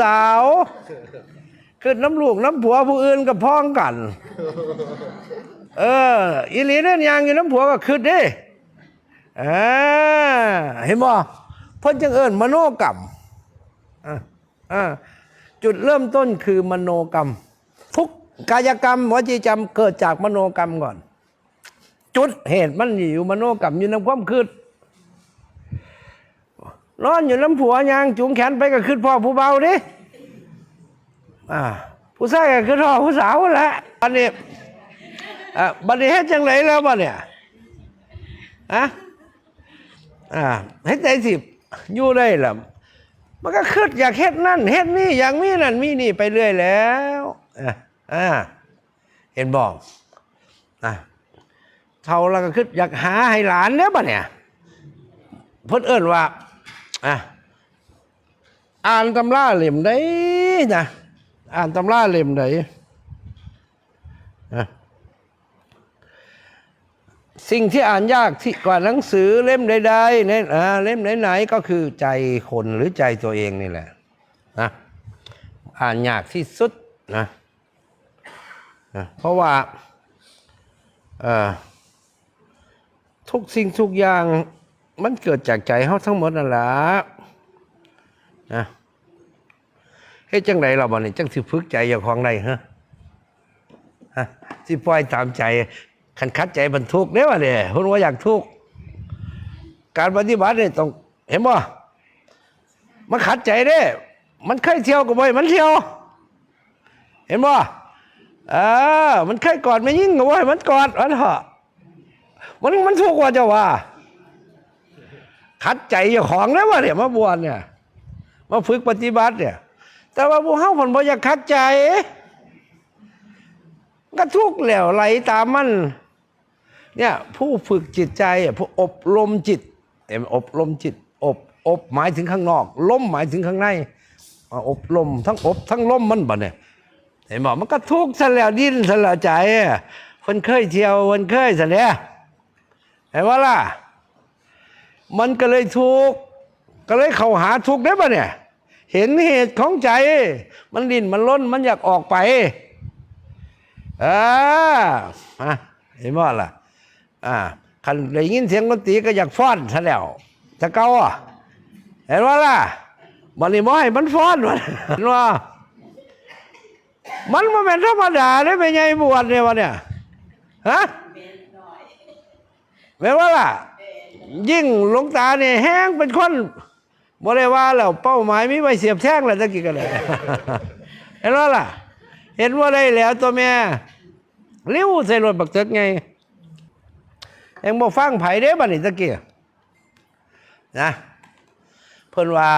สาวขึ้นน้ำลูกน้ำผัวผู้อื่นกับพ้องกัน เอออีหลีนั่นยังอยู่น้ำผัวก็ขึ้นดิอ่าเห็นบ่เพิ่นจังเอิญมโนกรรมอ่าอ่าจุดเริ่มต้นคือมโนกรรม ทุกกายกรรมวจีกรรมเกิดจากมโนกรรมก่อน จุดเหตุมันอยู่มโนกรรมอยู่ในความคิด นอนอยู่น้ำผัวยางจูงแขนไปก็ขึ้นพ่อผู้เบาดิอ่าผู้ชายก็ขึ้นพ่อผู้สาวแหละอันนี้อะบัดนี้เฮ็ดจังไรแล้วบ่เนี่ยอะอ่าเฮ็ดใจสิอยู่ได้ล่ะมันก็คิดอยากเฮ็ดนั่นเฮ็ดนี่อย่างมีนั่นมีนี่ไปเรื่อยแล้วอะอ่าเห็นบอกอะเท่าแล้วก็คืออยากหาให้หลานเนี่ยบ่เนี่ยเพิ่นเอิ้นว่า อะอ่านตำราเล่มใดนะอ่านตำราเล่มใดอะสิ่งที่อ่านยากที่กว่าหนังสือเล่มใดๆในอ่าเล่มไหนๆก็คือใจคนหรือใจตัวเองนี่แหละนะอ่านยากที่สุดนะนะเพราะว่าทุกสิ่งทุกอย่าง มันเกิดจากใจเขาทั้งหมดนั่นแหละนะเฮ้ยจังไรเราบ่เนี่ยจังสิฝึกใจอย่างของใดฮะฮะสิปล่อยตามใจขันคัดใจบรรทุกเด้วะเนี่ยคุณว่าอยากทุกการปฏิบัติเนี่ยต้องเห็นบ่มันขัดใจเด้ มันเคยเที่ยวก็บ่อยมันเที่ยว เห็นบ่เออมันเคยกอดไม่ยิ่งก็บ่อยมันกอดวันเถอะมันมันทุกข์ว่าเจ้าว่า ขัดใจเจ้าของแล้วว่าเนี่ยมาบวชเนี่ยมาฝึกปฏิบัติเนี่ย แต่ว่าพวกเฮาผลบ่อยากขัดใจ ก็ทุกข์แล้วไหลตามมันเนี่ยผู้ฝึกจิตใจผู้อบรมจิตเอ็มอบรมจิต อบอบหมายถึงข้างนอกล้มหมายถึงข้างในอบรมทั้งอบทั้งล้มมันบ่เนี่ยเห็นบอกมันก็ทุกข์ซะแล้วดิ้นซะแล้วใจคนเคยเที่ยวคนเคยซะเนี่ยเห็นว่าล่ะ มันก็เลยทุกข์ก็เลยเข้าหาทุกข์ได้ปะเนี่ย เห็นเหตุของใจ มันดิ้นมันล้นมันอยากออกไปอ่าอะเห็นว่าล่ะ อ่าคันได้ยินเสียงดนตรีก็อยากฟ้อนซะแล้วจะเก่าอะเห็นว่าล่ะมันนี่มให้มันฟ้อนวะเห็นว่ามันมาเป็นธรรมดาได้เป็นไงบวชเนี่ยวะเนี่ยฮะแม้ว่าล่ะ ยิ่งหลวงตาเนี่ยแห้งเป็นคนบ่ได้ว่าแล้วเป้าหมายมีไว้เสียบแท่งแล้วตะกี้กันเลยเห็นว่าล่ะ เห็นว่าได้แล้วตัวแม่เลี้ยวใส่รถบักเตึกไงยังบ่ฟังไผเด้บัดนี้ตะกี้นะเพิ่นว่า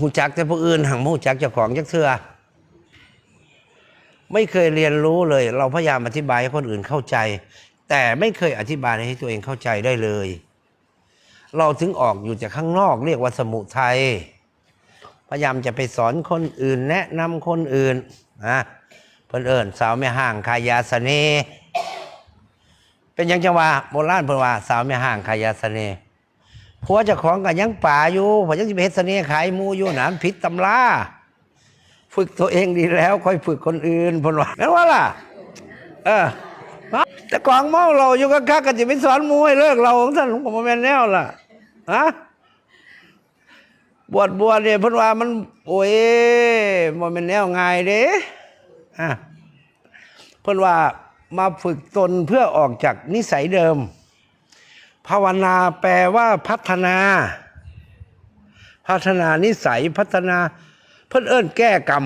หูจักแต่ผู้อื่นหังหูจักเจ้าของจักเทือไม่เคยเรียนรู้เลย เราพยายามอธิบายให้คนอื่นเข้าใจ แต่ไม่เคยอธิบายให้ตัวเองเข้าใจได้เลย เราถึงออกอยู่จากข้างนอกเรียกว่าสมุทัยพยายามจะไปสอนคนอื่น แนะนำคนอื่นนะเพิ่นเอิญสาวแม่ห่างขายาเสน่เป็นยังจังว่าโบราณเพิ่นว่า สาวแม่ห่างขายาเสน่ผัวจ้าของก็ยังป่าอยู่ผัวยังสิไปเฮ็ดเสน่ขายมูอยู่หนานผิดตำราฝึกตัวเองดีแล้ว ค่อยฝึกคนอื่นเพิ่นว่าแม่นว่าล่ะ เออ แต่กวางเมาเราอยู่กับข้าก็จะไปสอนมูให้เลิกเราของท่านผมบ่แม่นแนวล่ะฮะบวชบวชเนี่ยเพิ่นว่ามัน โอ้ยบ่แม่นแนวง่ายเด้อะเพิ่นว่ามาฝึกตนเพื่อออกจากนิสัยเดิม ภาวนาแปลว่าพัฒนา พัฒนานิสัยพัฒนา เพิ่นเอิ้นแก้กรรม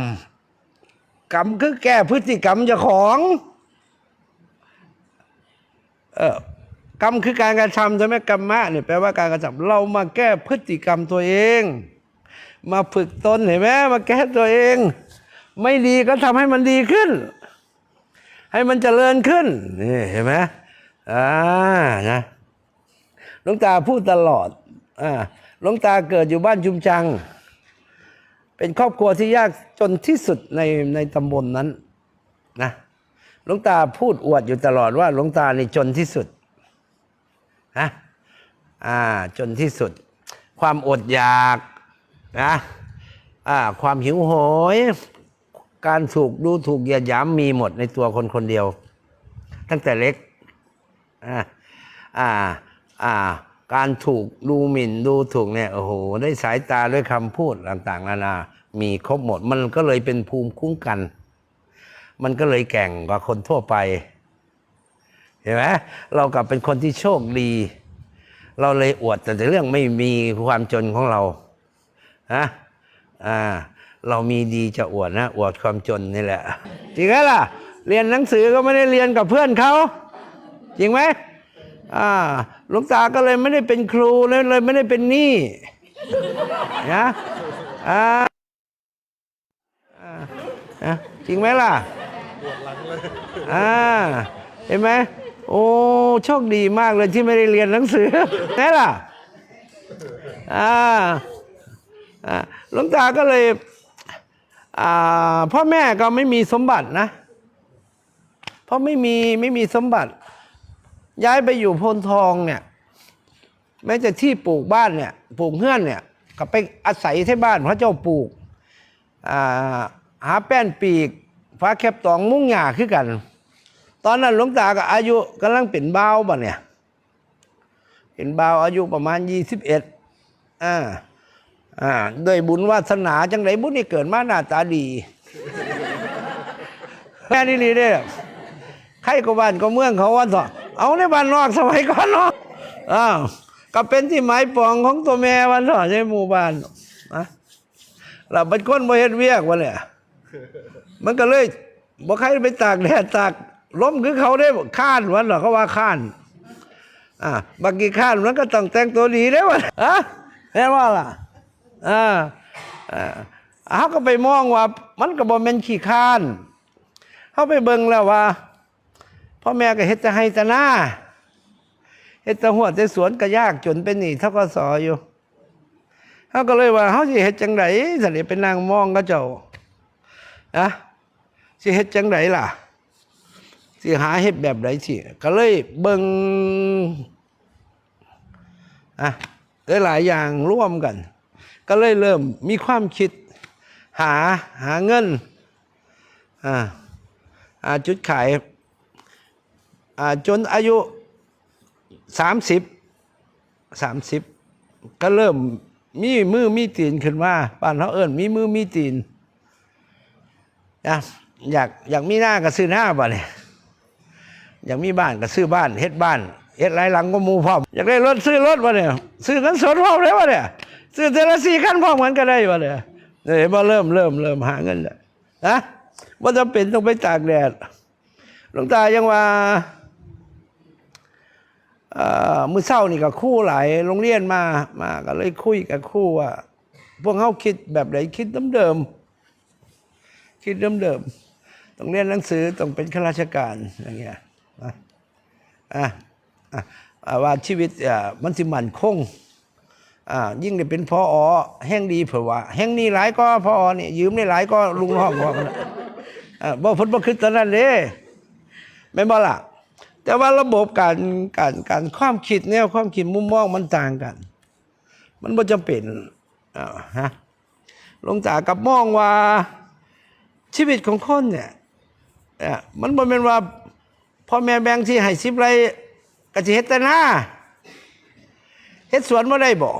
กรรมคือแก้พฤติกรรมเจ้าของ เออกรรมคือการกระทำใช่ไหมกรรมะเนี่ยแปลว่าการกระทำเรามาแก้พฤติกรรมตัวเอง มาฝึกตนเห็นไหมมาแก้ตัวเอง ไม่ดีก็ทำให้มันดีขึ้น ให้มันเจริญขึ้นนี่เห็นไหมอ่านะหลวงตาพูดตลอดอ่าหลวงตาเกิดอยู่บ้านจุมจัง เป็นครอบครัวที่ยากจนที่สุดในในตำบลนนั้น ลวงตาพูดอวดอยู่ตลอดว่าหลวงตานี่จนที่สุดนะอ่าจนที่สุด ความอดอยากนะอ่าความหิวโหย การถูกดูถูกเหยียดหยามมีหมดในตัวคนคนเดียว ตั้งแต่เล็กอ่าอ่าอ่าการถูกดูหมิ่นดูถูกเนี่ยโอ้โหด้วยสายตาด้วยคำพูดต่างๆนานา มีครบหมดมันก็เลยเป็นภูมิคุ้มกัน มันก็เลยแก่งกว่าคนทั่วไป เห็นไหมเรากลับเป็นคนที่โชคดี เราเลยอวดแต่เรื่องไม่มีความจนของเราฮะอ่า เรามีดีจะอวดนะ อวดความจนนี่แหละ จริงไหมล่ะ เรียนหนังสือก็ไม่ได้เรียนกับเพื่อนเขา จริงไหมอ่าหลวงตาก็เลยไม่ได้เป็นครูเลยเลยไม่ได้เป็นหนี้นะอ่าอ่าอะจริงไหมล่ะ ปวดหลังเลยอ่าเห็นไหมโอ้โชคดีมากเลยที่ไม่ได้เรียนหนังสือไหนล่ะอ่าอ่าหลวงตาก็เลยอ่าพ่อแม่ก็ไม่มีสมบัตินะ เพราะไม่มีไม่มีสมบัติ ย้ายไปอยู่พนทองเนี่ยแม้แต่ที่ปลูกบ้านเนี่ยปลูกเฮือนเนี่ยก็ไปอาศัยที่บ้านพระเจ้าปลูกอ่าหาแป้นปีก ฟ้าแคบตองมุ้งหยาขึ้นกัน ตอนนั้นหลวงตาก็อายุกำลังเป็นเบาบ่เนี่ย เป็นเบาอายุประมาณยี่สิบเอ็ดอ่าอ่าด้วยบุญวาสนาจังไรบุญนี่เกิดมาหน้าตาดีแม่นี่ลีเด้ใครก็บ้านก็เมืองเขาว่าต่อเอาในบ้านนอกสมัยก่อนเนาะอ้าวก็เป็นที่หมายปองของตัวแม่วันต่อในหมู่บ้านนะเราเป็นคนบ่เฮ็ดเวียกวะเนี่ย มันก็เลยบ่ใครไปตากแดดตากล้มคือเขาได้ข้านวันหรอเขาว่าข้านอ่าบางทีข้านมันก็ต้องแต่งตัวดีได้วะอะแม่นว่าล่ะอ่าอ่าเขาก็ไปมองว่า มันก็บ่แม่นขี้ข้านเขาไปเบิ่งแล้วว่าพ่อแม่ก็เฮ็ดจะให้จะหน้าเฮ็ดจะหัวจะสวนก็ยากจนเป็นหนี้เท่าก็สออยู่เขาก็เลยว่าเขาสิเฮ็ดจังไดสันนี่เป็นนางมองก็เจ้านะ สิเฮ็ดจังไดล่ะ สิหาเฮ็ดแบบใดสิก็เลยเบิ่งอะหลายๆอย่างร่วมกัน ก็เลยเริ่มมีความคิด หาหาเงินอ่าอ่าจุดขายอ่าจนอายุสามสิบสามสิบก็เริ่มมีมือมีตีนขึ้นมาบ้านเขาเอิ้นมีมือมีตีนนะ อยากอยากมีหน้าก็ซื้อหน้าบ่เนี่ยอยากมีบ้านก็ซื้อบ้านเฮ็ดบ้านเฮ็ดหลายหลังก็มูพร้อมอยากได้รถซื้อรถบ่เนี่ยซื้อกันสดพร้อมเลยบ่เนี่ยซื้อเทอละสี่คันพร้อมกันก็ได้บ่เนี่ยเนี่ยบ่เริ่มเริ่มเริ่มหาเงินแล้วนะว่าจะเป็นต้องไปตากแดดหลวงตายังว่าเอ่อมือเศร้านี่กับคู่หลายโรงเรียนมามาก็เลยคุยกับคู่ว่าพวกเขาคิดแบบไหนคิดเดิมๆคิดเดิมๆ ต้องเรียนหนังสือต้องเป็นข้าราชการอย่างเงี้ยอะอะอะว่าชีวิตอะมันสิมันคงอ่ายิ่งได้เป็นพออแห่งดีเผื่อว่า แห่งนี้หลายก็พออนี่ยืมได้หลายก็ลุงน้องบอกนะอ่าบ่พ้นบ่คือตอนนั้นเด้แม่บ่ล่ะ แต่ว่าระบบการการการความคิดแนวความคิดมุมมองมันต่างกัน มันบ่จำเป็นอ่าฮะลงตากับมองว่าชีวิตของคนเนี่ย เอ่อมันบ่แม่นว่าพ่อแม่แบ่งที่ให้10ไร่ก็สิเฮ็ดแต่หน้าเฮ็ดสวนบ่ได้บ่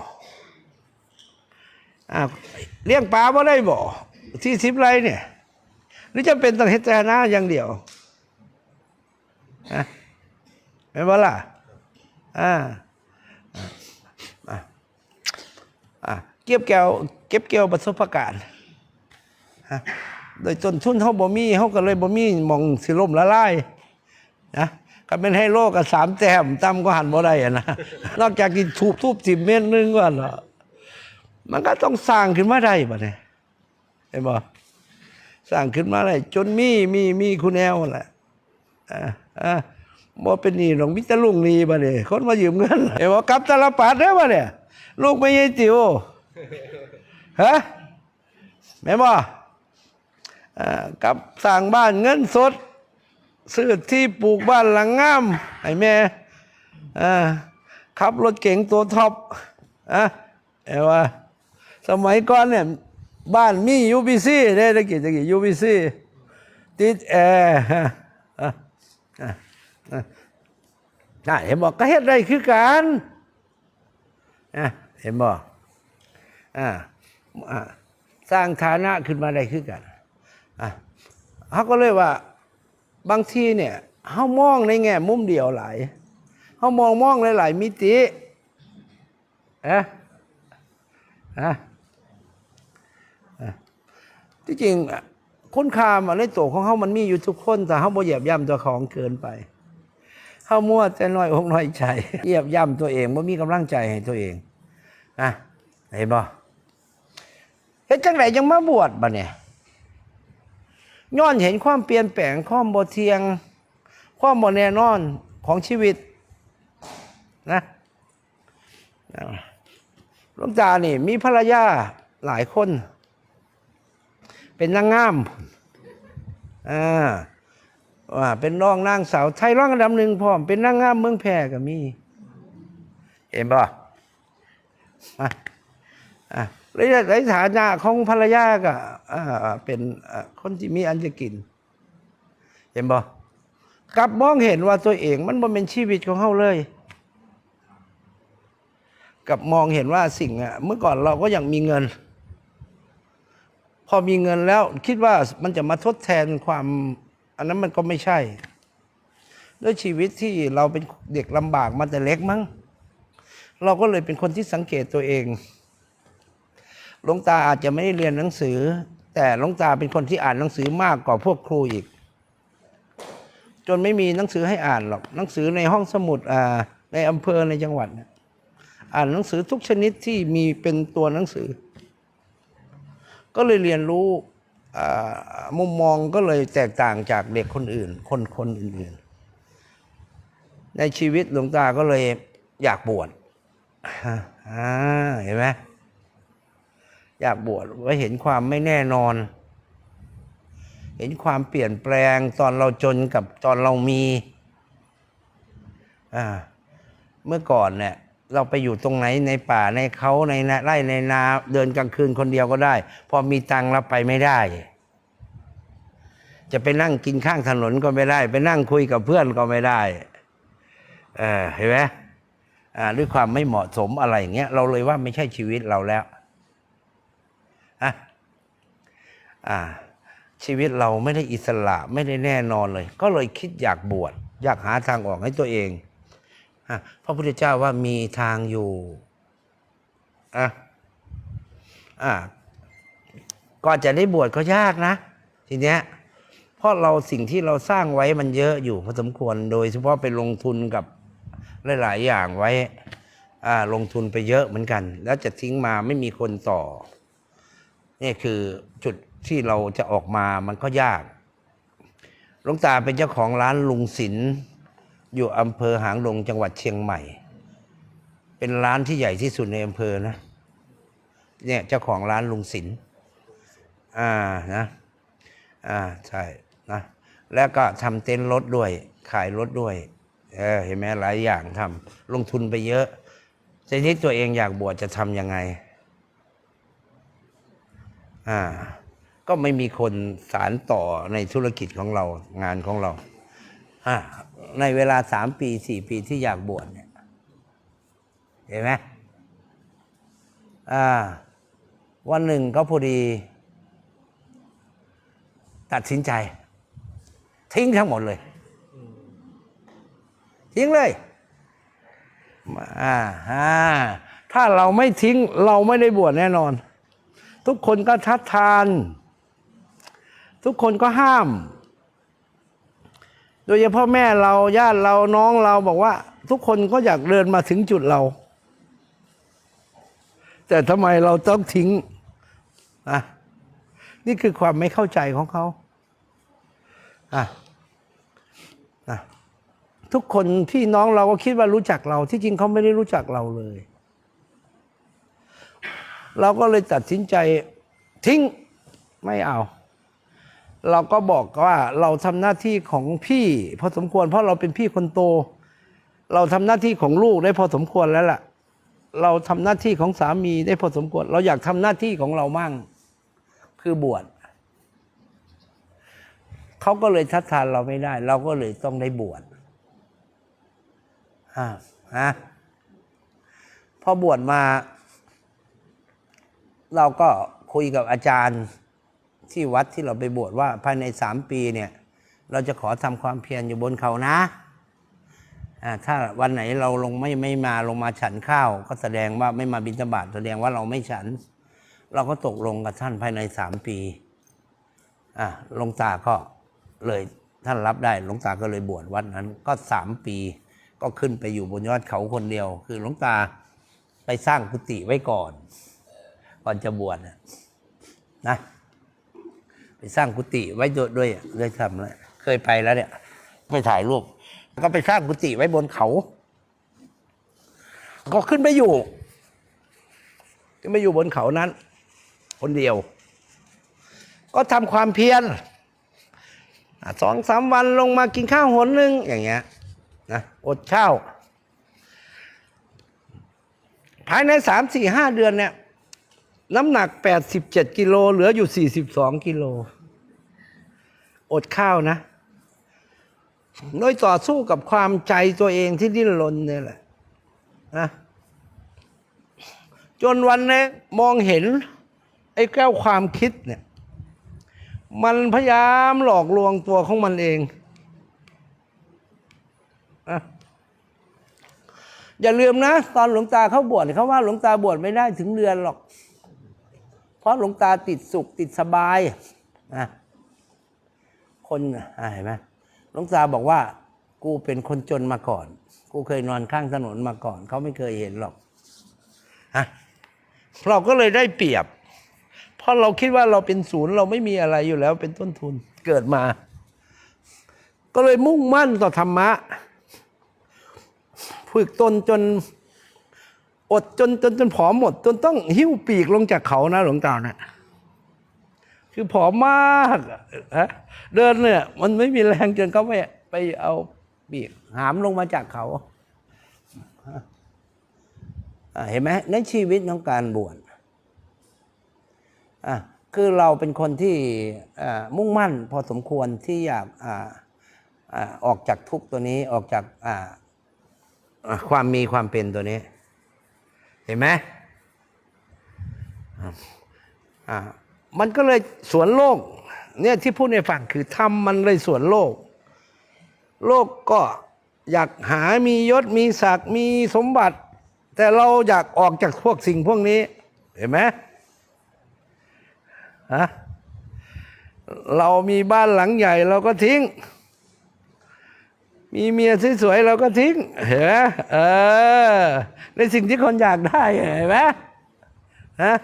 อ่าเลี้ยงปลาบ่ได้บ่ที่10ไร่เนี่ยหรือจะเป็นต้องเฮ็ดแต่หน้าอย่างเดียวฮะเป็นว่ล่ะอ่าอ่าเก็บแก้วเก็บเกี่ยวประสบการณ์ฮะ โดยต้นทุนเขาบ่มีเขาก็เลยบ่มีมองสิล่มละลายนะก็เป็นให้โลกกับสามแต้มต่ำก็หันบ่ได้อะนะนอกจากที่ทูบทูบสิบเมตรนึงก่อนเหรอมันก็ต้องสร้างขึ้นมาได้บ่เนี่ยเห็นบ่สร้างขึ้นมาเลยจนมีมีมีคุณแนวแหละอ่าอ่าบ่เป็นหนี้หรอกมิตรลุงหนี้บ่เนี่ยคนมายืมเงินเอ้บ่กลับตลปัดเด้อบ่เนี่ยลูกไม่ใช่จิ๋วฮะแม่บ่ กับสร้างบ้านเงินสด ซื้อที่ปลูกบ้านหลังงามให้แม่ขับรถเก๋งตัวท็อปอะเอว่าสมัยก่อนเนี่ย บ้านมียูบีซีได้ตะกี้ตะกี้ยูบีซีติดแอร์ฮะอะอะอะน่ะเห็นบอกก็เฮ็ดได้คือกันอะเห็นบอกอ่าสร้างฐานะขึ้นมาได้คือกัน อะเขาก็เลยว่าบางทีเนี่ยเขามองในแง่มุมเดียวหลายเขามองมองหลายๆมิติเอะอะอะที่จริงคุณค่ามาในตัวของเขามันมีอยู่ทุกคนแต่เขาบ่เหยียบย่ำตัวของเกินไปเขามั่วแต่น้อยอกน้อยใจเหยียบย่ำตัวเองบ่มีกำลังใจให้ตัวเองอะเห็นบ่เฮ็ดจังไหนยังมาบวชบ่เนี่ย ย้อนเห็นความเปลี่ยนแปลงความบ่เทียง ความบ่แน่นอนของชีวิตนะหลวงตานี่ มีภรรยาหลายคน เป็นนางงามอ่าว่าเป็นรองนางสาว ไทยรองอันดับหนึ่งพร้อม เป็นนางงามเมืองแพร่ก็มีเห็นป่ะอะ อะแล้วในฐานะของภรรยาก็เป็นคนที่มีอันจะกิน เห็นบ่กลับมองเห็นว่าตัวเอง มันบ่เป็นชีวิตของเขาเลยกลับมองเห็นว่าสิ่งอะเมื่อก่อนเราก็ยังมีเงิน พอมีเงินแล้วคิดว่ามันจะมาทดแทนความ อันนั้นมันก็ไม่ใช่ ด้วยชีวิตที่เราเป็นเด็กลำบากมาแต่เล็กมั้ง เราก็เลยเป็นคนที่สังเกตตัวเอง หลวงตาอาจจะไม่ได้เรียนหนังสือ แต่หลวงตาเป็นคนที่อ่านหนังสือมากกว่าพวกครูอีก จนไม่มีหนังสือให้อ่านหรอกหนังสือในห้องสมุดอ่าในอำเภอในจังหวัดอ่านหนังสือทุกชนิดที่มีเป็นตัวหนังสือ ก็เลยเรียนรู้มุมมองก็เลยแตกต่างจากเด็กคนอื่น คนคนอื่นๆ ในชีวิตหลวงตาก็เลยอยากบวชเห็นไหม อยากบวชไว้เห็นความไม่แน่นอน เห็นความเปลี่ยนแปลงตอนเราจนกับตอนเรามีอ่าเมื่อก่อนเนี่ยเราไปอยู่ตรงไหนในป่าในเขาในไร่ในนาเดินกลางคืนคนเดียวก็ได้ พอมีตังค์เราไปไม่ได้ จะไปนั่งกินข้างถนนก็ไม่ได้ ไปนั่งคุยกับเพื่อนก็ไม่ได้เออเห็นไหมอ่าด้วยความไม่เหมาะสมอะไรอย่างเงี้ยเราเลยว่าไม่ใช่ชีวิตเราแล้ว อะ อ่าชีวิตเราไม่ได้อิสระไม่ได้แน่นอนเลย ก็เลยคิดอยากบวชอยากหาทางออกให้ตัวเองอะพระพุทธเจ้าว่ามีทางอยู่อะอ่าก่อนจะได้บวชก็ยากนะ ทีเนี้ยเพราะเราสิ่งที่เราสร้างไว้มันเยอะอยู่พอสมควรโดยเฉพาะไปลงทุนกับหลาย ๆ อย่างไว้อ่าลงทุนไปเยอะเหมือนกัน แล้วจะทิ้งมาไม่มีคนต่อนี่คือจุด ที่เราจะออกมามันก็ยากหลวงตาเป็นเจ้าของร้านลุงศิลป์อยู่อำเภอหางดงจังหวัดเชียงใหม่ เป็นร้านที่ใหญ่ที่สุดในอำเภอนะ เนี่ยเจ้าของร้านลุงศิลป์อ่านะอ่าใช่นะแล้วก็ทำเต็นท์รถด้วย ขายรถด้วยเออเห็นไหมหลายอย่างทำลงทุนไปเยอะทีนี้ตัวเองอยากบวชจะทำยังไง อ่า ก็ไม่มีคนสารต่อในธุรกิจของเรางานของเราในเวลาสามปีสี่ปีที่อยากบวชเนี่ยเห็นไหมวันหนึ่งก็พอดี ตัดสินใจ ทิ้งทั้งหมดเลย ทิ้งเลยอ่าอ่าถ้าเราไม่ทิ้งเราไม่ได้บวชแน่นอน ทุกคนก็ทัดทาน ทุกคนก็ห้าม โดยเฉพาะแม่เราญาติเราน้องเราบอกว่า ทุกคนก็อยากเดินมาถึงจุดเรา แต่ทำไมเราต้องทิ้งอะนี่คือความไม่เข้าใจของเขาอะอะทุกคนพี่น้องเราก็คิดว่ารู้จักเรา ที่จริงเขาไม่ได้รู้จักเราเลย เราก็เลยตัดสินใจทิ้งไม่เอา เราก็บอกว่าเราทำหน้าที่ของพี่พอสมควร เพราะเราเป็นพี่คนโต เราทำหน้าที่ของลูกได้พอสมควรแล้วล่ะ เราทำหน้าที่ของสามีได้พอสมควร เราอยากทำหน้าที่ของเรามั่ง คือบวชเขาก็เลยทัดทานเราไม่ได้ เราก็เลยต้องได้บวชอ่าฮะพอบวชมา เราก็คุยกับอาจารย์ ที่วัดที่เราไปบวชว่าภายในสามปีเนี่ยเราจะขอทำความเพียรอยู่บนเขานะอ่าถ้าวันไหนเราลงไม่ไม่มาลงมาฉันข้าว ก็แสดงว่าไม่มาบิณฑบาตแสดงว่าเราไม่ฉัน เราก็ตกลงกับท่านภายในสามปีอ่าหลวงตาก็เลยท่านรับได้หลวงตาก็เลยบวชวัดนั้น ก็สามปี ก็ขึ้นไปอยู่บนยอดเขาคนเดียว คือหลวงตาไปสร้างกุฏิไว้ก่อน ก่อนจะบวชน่ะนะ ไปสร้างกุฏิไว้ด้วยด้วยด้วยทำแล้วเคยไปแล้วเนี่ย ไปถ่ายรูปก็ไปสร้างกุฏิไว้บนเขา ก็ขึ้นไปอยู่ขึ้นไปอยู่บนเขานั้น คนเดียว ก็ทำความเพียรสองสามวันลงมากินข้าวหนหนึ่งอย่างเงี้ยนะอดข้าว ภายในสามสี่ห้าเดือนเนี่ย น้ำหนัก 87 กิโลเหลืออยู่ 42 กิโล อดข้าวนะโดยต่อสู้กับความใจตัวเองที่ดิ้นรนเนี่ยแหละนะจนวันนี้มองเห็น ไอ้แก้วความคิดเนี่ย มันพยายามหลอกลวงตัวของมันเองอะอย่าลืมนะ ตอนหลวงตาเขาบวชเขาว่าหลวงตาบวชไม่ได้ถึงเดือนหรอก เพราะหลวงตาติดสุขติดสบายนะคนเห็นไหมหลวงตาบอกว่า กูเป็นคนจนมาก่อน กูเคยนอนข้างถนนมาก่อน เขาไม่เคยเห็นหรอกฮะเราก็เลยได้เปรียบ เพราะเราคิดว่าเราเป็นศูนย์เราไม่มีอะไรอยู่แล้วเป็นต้นทุนเกิดมา ก็เลยมุ่งมั่นต่อธรรมะ ฝึกตนจน อดจนจนจนผอมหมด จนต้องหิ้วปีกลงจากเขานะหลวงตานะคือผอมมากฮะเดินเนี่ย มันไม่มีแรงจนเขาไปไปเอาปีกหามลงมาจากเขาเห็นไหมในชีวิตของการบวชอะคือเราเป็นคนที่มุ่งมั่นพอสมควรที่อยากอออกจากทุกตัวนี้ออกจากความมีความเป็นตัวนี้ ห็นไหมอ่ามันก็เลยสวนโลก เนี่ยที่พูดในฝั่งคือทำมันเลยสวนโลก โลกก็อยากหามียศมีศักดิ์มีสมบัติ แต่เราอยากออกจากพวกสิ่งพวกนี้ เห็นไหมฮะเรามีบ้านหลังใหญ่เราก็ทิ้ง มีเมียสวยๆเราก็ทิ้งเห็นไหมเออ ในสิ่งที่คนอยากได้เห็นไหมฮะ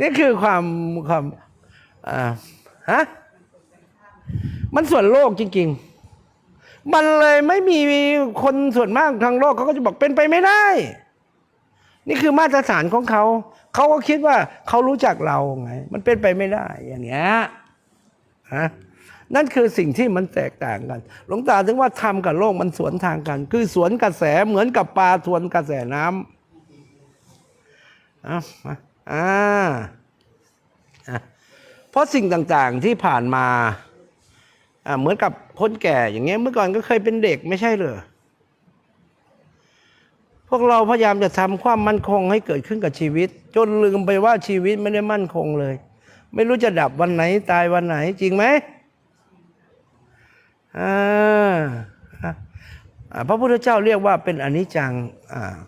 นี่คือความความอ่าฮะมันส่วนโลกจริง ๆ มันเลยไม่มีคนส่วนมากทางโลกเขาก็จะบอกเป็นไปไม่ได้ นี่คือมาตรฐานของเขา เขาก็คิดว่าเขารู้จักเราไง มันเป็นไปไม่ได้อย่างเงี้ยฮะ นั่นคือสิ่งที่มันแตกต่างกัน หลวงตาถึงว่าธรรมกับโลกมันสวนทางกัน คือสวนกระแสเหมือนกับปลาทวนกระแสน้ำอ่าอ่าเพราะสิ่งต่างๆที่ผ่านมาอะเหมือนกับคนแก่อย่างเงี้ยเมื่อก่อนก็เคยเป็นเด็กไม่ใช่เหรอพวกเราพยายามจะทำความมั่นคงให้เกิดขึ้นกับชีวิต จนลืมไปว่าชีวิตไม่ได้มั่นคงเลย ไม่รู้จะดับวันไหนตายวันไหนจริงไหม พระพุทธเจ้าเรียกว่าเป็นอนิจจัง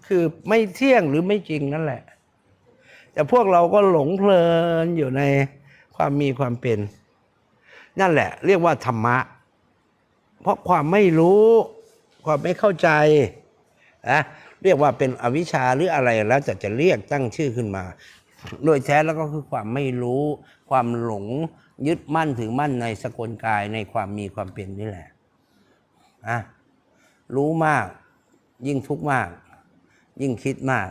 คือไม่เที่ยงหรือไม่จริงนั่นแหละ แต่พวกเราก็หลงเพลินอยู่ในความมีความเป็น นั่นแหละ เรียกว่าธรรมะ เพราะความไม่รู้ความไม่เข้าใจนะเรียกว่าเป็นอวิชชาหรืออะไรแล้วแต่จะเรียกตั้งชื่อขึ้นมา โดยแท้แล้วก็คือความไม่รู้ ความหลง ยึดมั่นถือมั่นในสกลกายในความมีความเป็นนี่แหละอะรู้มาก ยิ่งทุกข์มาก ยิ่งคิดมาก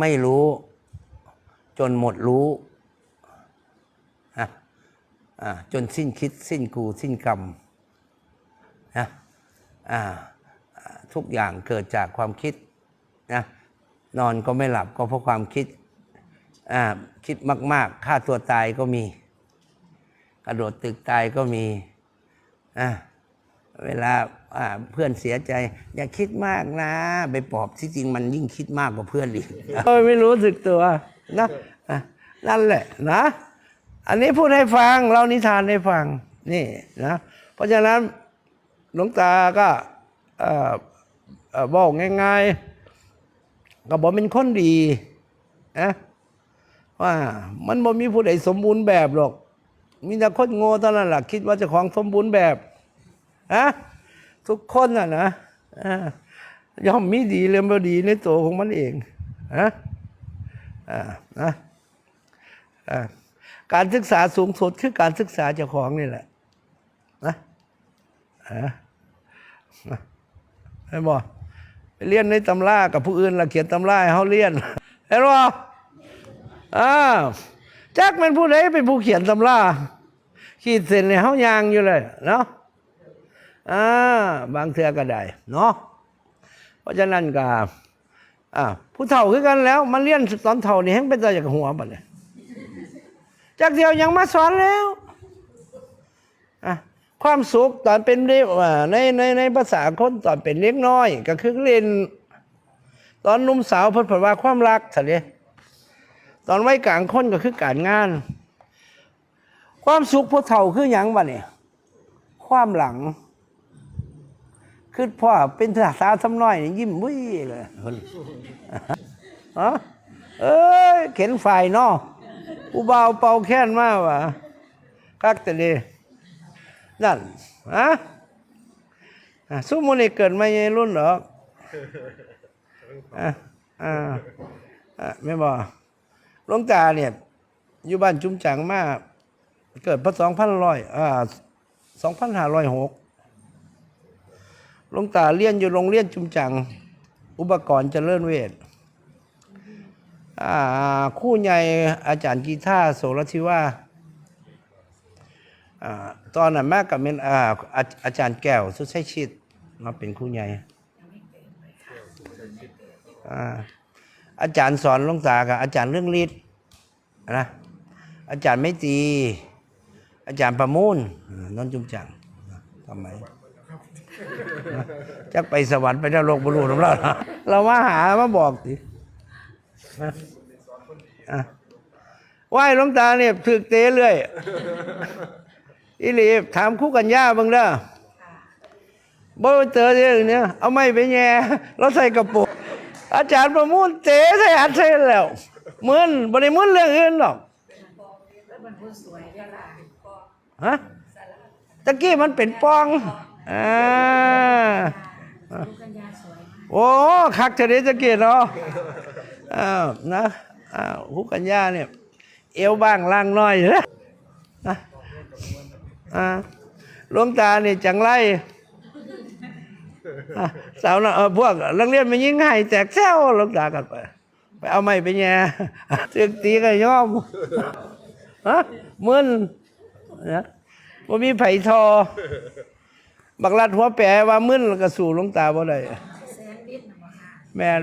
ไม่รู้จนหมดรู้อะอ่าจนสิ้นคิด สิ้นกูสิ้นกรรมนะอ่าทุกอย่างเกิดจากความคิดนะนอนก็ไม่หลับก็เพราะความคิดอ่าคิดมาก ๆ ฆ่าตัวตายก็มี กระโดดตึกตายก็มีอ่าเวลาเพื่อนเสียใจ อย่าคิดมากนะ ไปปอบที่จริงมันยิ่งคิดมากกว่าเพื่อนอีกเอ้ยไม่รู้สึกตัวนะนั่นแหละนะ อันนี้พูดให้ฟังเล่านิทานให้ฟังนี่นะเพราะฉะนั้นหลวงตาก็บอกง่ายๆก็บอกเป็นคนดีนะว่ามันบ่มีผู้ใดสมบูรณ์แบบหรอก มีแต่คนโง่เท่านั้นแหละคิดว่าจะของสมบูรณ์แบบอะทุกคนน่ะนะย่อมมีดีเรื่องบ่ดีในตัวของมันเองนะอ่านะอ่าการศึกษาสูงสุดคือการศึกษาเจ้าของนี่แหละนะอ่าให้บอกไปเรียนในตำรากับผู้อื่นละเขียนตำราให้เขาเรียนเห็นบ่อ้าวจักเป็นผู้ใดเป็นผู้เขียนตำรา ขีดเส้นในเฮายางอยู่เลยเนาะอ่าบางเทือก็ได้เนาะเพราะฉะนั้นก็อ่าผู้เฒ่าคือกันแล้วมันเรียนตอนเฒ่านี่แฮงเป็นตาจากหัวบัดเนี่ยจากเดียวยังมาสอนแล้วอะความสุขตอนเป็นเด็กอ่าในในในภาษาคนตอนเป็นเล็กน้อย ก็คือเล่น ตอนหนุ่มสาวเพิ่นเผยว่าความรักทะเลตอนวัยกลางคนก็คือการงาน ความสุขผู้เฒ่าคือหยังบ่เนี่ยความหลังคือพ่อเป็นสาวทำน้อยนี่ยิ้มวิ่เลยเพิ่นฮะเอ้ยเข็นฝ่ายเนอผู้เบาวเป่าแค้นมากว่ะคักแต่เดนั่นฮะอะสู้มันนี่เกิดมาในรุ่นเหรออะอ่าอะไม่บอกหลวงตาเนี่ย อยู่บ้านจุ้มจังมา เกิดพศสองพันร้อยอ่าสองพันห้าร้อยหกลงตาเรียนอยู่โรงเรียนจุมจัง อุปกรณ์เจริญเวทอ่าคู่ใหญ่อาจารย์กีตาร์โสรทิว่าอตอนนั้นแม่กับเป็นอาอาจารย์แก้วสุดใช้ชิดมาเป็นคู่ใหญ่อาจารย์สอนลงตากับอาจารย์เรื่องฤทธิ์นะอาจารย์ไม่ตี อาจารย์ประมูลอ่านนจุมจังทำไมนะจักไปสวรรค์ไปนรกบรูของเราเรามาหามาบอกสิไหว้หลวงตาเนี่ยถึกเตะเรื่อยอีหลีถามคู่กันย่าบ้างเด้อบ่เจอเรื่องเนี้ยเอาไม้ไปแย่เราใส่กระปุกอาจารย์ประมูลเตะใส่อัดใส่แล้วมึนบ่ได้มึนเรื่องอื่นหรอก ฮะตะกี้มันเป็นปองอ่าโอ้คักเฉยตะกี้เนาะอ้าวนะอ้าวหุกัญญาเนี่ย เอวบ้างล่างน้อยนะอ่าหลวงตาเนี่ยจังไรสาวน่ะพวกนักเรียนมันยิงให้แตกแซวลูกตากันไป ไปเอาไม้ไปแย่ตึกตีก็ยอมฮะมึน นะว่ามีไผ่ทอ บักลัดหัวแปรว่ามึนแล้วก็สู่หลวงตาบ่ได้แม่น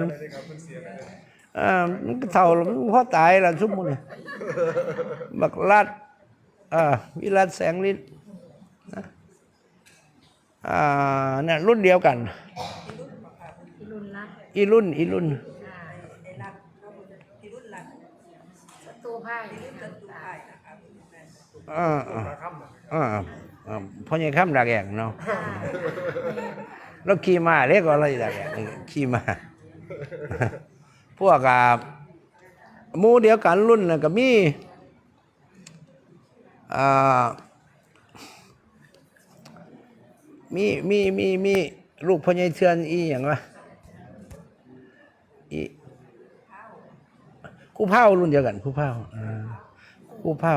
อ่ามันก็เท่าแล้วมันพอตายแล้วทุกมื้อนี้บักลัดอ่าวิรัตแสงฤทธิ์อ่าเนี่ยรุ่นเดียวกันรุ่นละอีรุ่นอีรุ่น ไผ่อ่าอ่าอ่าอ่าพ่อใหญ่ข้ามดักแอกเนาะแล้วขี่มาเรียกว่าอะไรดักแอกขี่มาพวกอ่าหมู่เดียวกันรุ่นนะก็มีอ่ามีมีมีมีลูกพ่อใหญ่เทือนอีอย่างวะ คู่เผารุ่นเดียวกันคู่เผาอ่าคู่เผา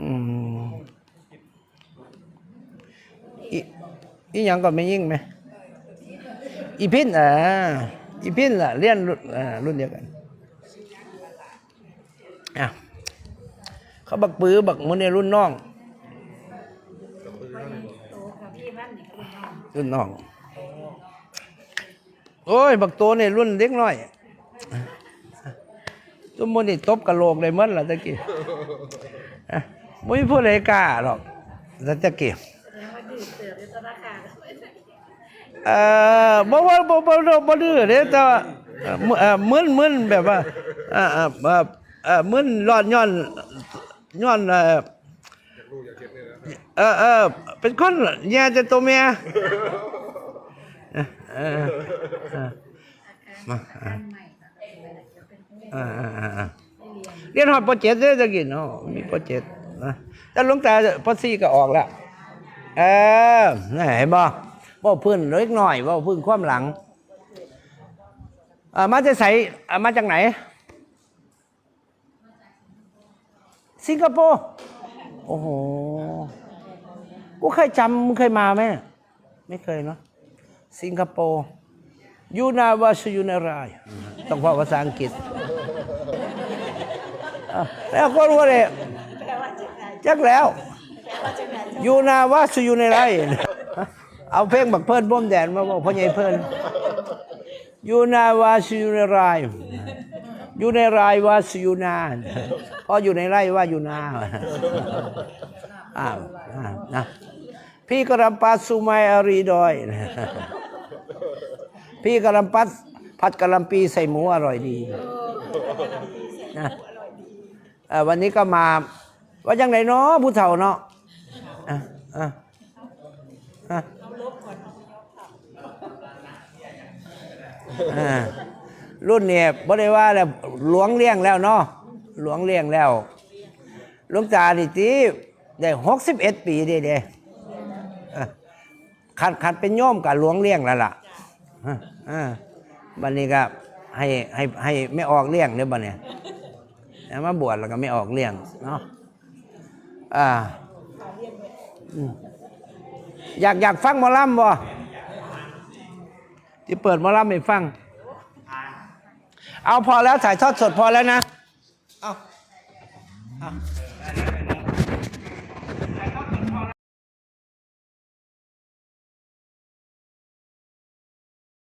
อืมอีอีหยังก็ไม่ยิ่งไหมอีพินอ่าอีพินล่ะเรียนรุ่นอ่ารุ่นเดียวกันอะเขาบักปื้อบักมือในรุ่นน้องโตกับพี่บ้านรุ่นน้องรุ่นน้อง โอ้ย บักโตในรุ่นเล็กน้อย มมุตินี่ตบกระโหลกได้หมดล่ะตะกี้อะบ่มีผู้ใดกล้าหรอกแล้วตะกี้แสดงว่าดื้อเติบในธนาคารเอ่อบ่ว่าบ่บ่บ่บ่ดื้อเด้แต่ว่าเอ่อมึเอ่อมึนมึนแบบว่าเอ่อเอ่อเอ่อเอ่อมึนร้อนย้อนย้อนเอ่อเออเออเป็นคนแย่แต่ตัวเมียเออเออเออมาอา อ่าอ่าอ่าเรียนเรียนฮอดปเจ็ดเด้อตะกี้เนาะมีปเจ็ดนะแต่หลวงตาปสี่ก็ออกแล้วเออนี่เห็นบ่บ่พื้นเล็กหน้อยบ่พื้นความหลังอ่ามาจะใส่อ่ามาจากไหน สิงคโปร์โอ้โหกูเคยจำมึงเคยมาไหมไม่เคยเนาะสิงคโปร์ ยูนาวาสยูนาราย ต้องพูดภาษาอังกฤษแล้วก็รู้เลยจักแล้วอยู่นาวาสุอยู่ในไรเอาเพลงบักเพิ่นบ่มแดนมาบอกพ่อใหญ่เพิ่นอยู่นาวาสุอยู่ในไรอยู่ในไรวาสุอยู่นาพออยู่ในไรว่าอยู่นาอ้าวนะพี่กรำปัสสุไมอารีดอย พี่กรำปัสผัดกะหล่ำปีใส่หมูอร่อยดีนะเอ่อวันนี้ก็มาว่าจังไหนเนาะผู้เฒ่าเนาะอะอะอะอ่ารุ่นเนี่ยบ่ได้ว่าแล้วหลวงเลี้ยงแล้วเนาะหลวงเลี้ยงแล้วหลวงตาดิตีได้หกสิบเอ็ดปีเด้เด้อะขัดขัดเป็นโยมกับหลวงเลี้ยงแล้วล่ะ อ่าบันนี้ก็ให้ให้ให้ไม่ออกเลี้ยงเด้อบันเนี่ยแล้วมาบวชแล้วก็ไม่ออกเลี้ยงเนาะอ่าอยากอยากฟังมอลำบ่ที่เปิดมอลำให้ฟัง เอาพอแล้วถ่ายทอดสดพอแล้วนะ เอาเอา